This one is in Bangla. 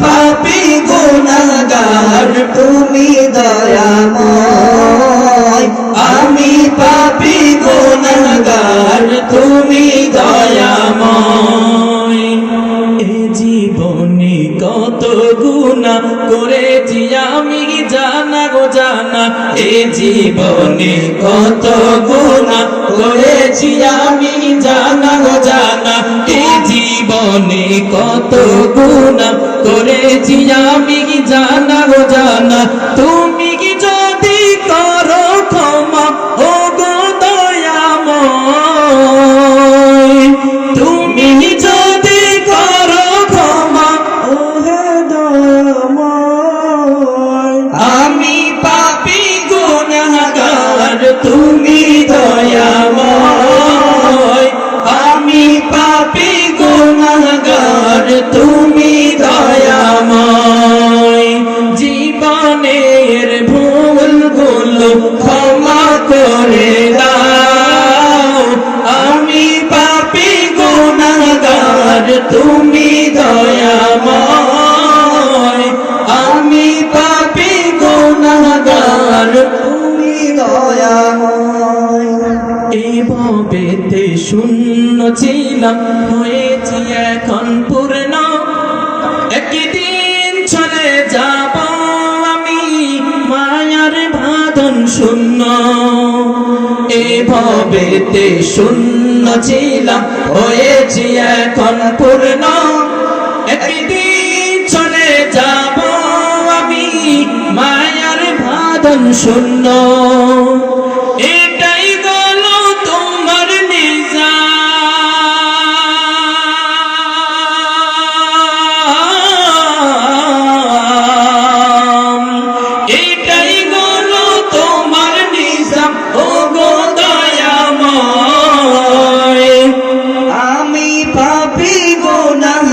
পাপি গুনাহগার, তুমি দয়াময়। আমি পাপি গুনাহগার, তুমি দয়াময়। জীবনে কত গুণা করেছি আমি, জানা গো জানা। এ জীবনে কত গুণা গুণা করেছি আমি জানা গো জানা? তুমি কি যদি করো ক্ষমা ও গো দয়াময়। তুমি যদি করো ক্ষমা ও হে দয়াময়। আমি পাপি গুনাহগার, তুমি এভাবেতে শূন্য ছিলাম, হয়েছি এখন পূর্ণ। একদিন চলে যাব আমি, মায়ার ভাদন শূন্য। এভাবেতে শূন্য ছিলাম, হয়েছি এখন পূর্ণ। একদিন চলে যাব আমি, মায়ার ভাদন শূন্য।